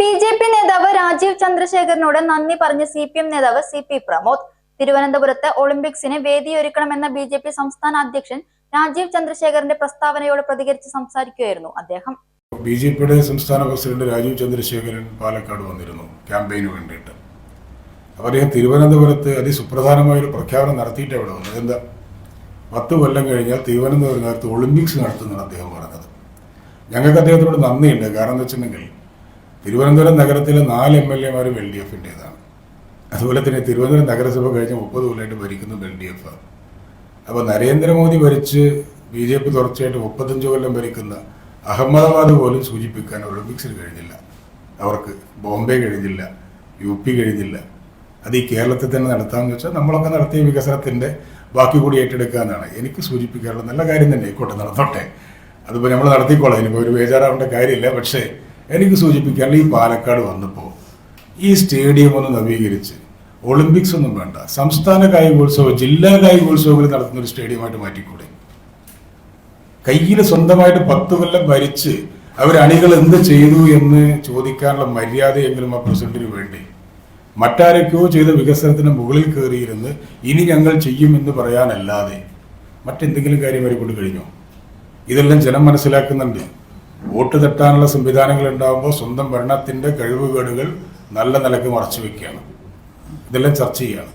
B J P നേതാവ് രാജീവ് ചന്ദ്രശേഖരനോട് നന്ദി പറഞ്ഞ സി പി എം നേതാവ് സി പി പ്രമോദ്. തിരുവനന്തപുരത്ത് ഒളിമ്പിക്സിന് വേദിയൊരുക്കണമെന്ന ബി ജെ പി സംസ്ഥാന അധ്യക്ഷൻ രാജീവ് ചന്ദ്രശേഖരന്റെ പ്രസ്താവനയോട് പ്രതികരിച്ച് സംസാരിക്കുകയായിരുന്നു അദ്ദേഹം. ബി ജെ പിയുടെ സംസ്ഥാന പ്രസിഡന്റ് രാജീവ് ചന്ദ്രശേഖരൻ പാലക്കാട് വന്നിരുന്നു ക്യാമ്പയിന് വേണ്ടിയിട്ട്. അപ്പോൾ അദ്ദേഹം തിരുവനന്തപുരത്ത് അതിസുപ്രധാനമായ ഒരു പ്രഖ്യാപനം നടത്തിയിട്ട് അവിടെ വന്നത് എന്താ പത്ത് കൊല്ലം കഴിഞ്ഞാൽ തിരുവനന്തപുരം തിരുവനന്തപുരത്ത് ഒളിമ്പിക്സ് നടത്തുന്നതാണ് അദ്ദേഹം പറഞ്ഞത്. ഞങ്ങൾക്ക് അദ്ദേഹത്തോട് നന്ദിയുണ്ട്. കാരണം എന്ന് വെച്ചിട്ടുണ്ടെങ്കിൽ തിരുവനന്തപുരം നഗരത്തിലെ നാല് എം എൽ എമാരും എൽ ഡി എഫിന്റെതാണ്. അതുപോലെ തന്നെ തിരുവനന്തപുരം നഗരസഭ കഴിഞ്ഞ മുപ്പത് കൊല്ലമായിട്ട് ഭരിക്കുന്നത് എൽ ഡി എഫ്. അപ്പോൾ നരേന്ദ്രമോദി ഭരിച്ച് ബി ജെ പി തുടർച്ചയായിട്ട് മുപ്പത്തഞ്ച് കൊല്ലം ഭരിക്കുന്ന അഹമ്മദാബാദ് പോലും സൂചിപ്പിക്കാൻ ഒളിമ്പിക്സിൽ കഴിഞ്ഞില്ല. അവർക്ക് ബോംബെ കഴിഞ്ഞില്ല യു പി കഴിഞ്ഞില്ല. അത് ഈ കേരളത്തിൽ തന്നെ നടത്താമെന്ന് വെച്ചാൽ നമ്മളൊക്കെ നടത്തിയ വികസനത്തിന്റെ ബാക്കി കൂടി ഏറ്റെടുക്കുക എന്നാണ്. എനിക്ക് സൂചിപ്പിക്കാനുള്ള നല്ല കാര്യം തന്നെ ആയിക്കോട്ടെ നടന്നോട്ടെ. അതിപ്പോൾ നമ്മൾ നടത്തിക്കോളാം ഇനിയിപ്പോൾ ഒരു ബേജാറാവേണ്ട കാര്യമില്ല. പക്ഷേ എനിക്ക് സൂചിപ്പിക്കാനുള്ള ഈ പാലക്കാട് വന്നപ്പോൾ ഈ സ്റ്റേഡിയം ഒന്ന് നവീകരിച്ച്. ഒളിമ്പിക്സ് ഒന്നും വേണ്ട. സംസ്ഥാന കായികോത്സവം ജില്ലാ കായികോത്സവങ്ങൾ നടത്തുന്ന ഒരു സ്റ്റേഡിയമായിട്ട് മാറ്റിക്കൂടെ? കയ്യിൽ സ്വന്തമായിട്ട് പത്ത് കൊല്ലം ഭരിച്ച് അവർ അണികൾ എന്ത് ചെയ്തു എന്ന് ചോദിക്കാനുള്ള മര്യാദയെങ്കിലും ആ പ്രസിഡന്റിന് വേണ്ടി? മറ്റാരൊക്കെയോ ചെയ്ത വികസനത്തിന് മുകളിൽ കയറിയിരുന്ന് ഇനി ഞങ്ങൾ ചെയ്യും എന്ന് പറയാനല്ലാതെ മറ്റെന്തെങ്കിലും കാര്യം വരെ കൊണ്ട് കഴിഞ്ഞോ? ഇതെല്ലാം ജനം മനസ്സിലാക്കുന്നുണ്ട്. വോട്ട് തട്ടാനുള്ള സംവിധാനങ്ങൾ ഉണ്ടാകുമ്പോൾ സ്വന്തം ഭരണത്തിന്റെ കഴിവുകേടുകൾ നല്ല നിലയ്ക്ക് മറച്ചു വെക്കുകയാണ്. ഇതെല്ലാം ചർച്ച ചെയ്യുകയാണ്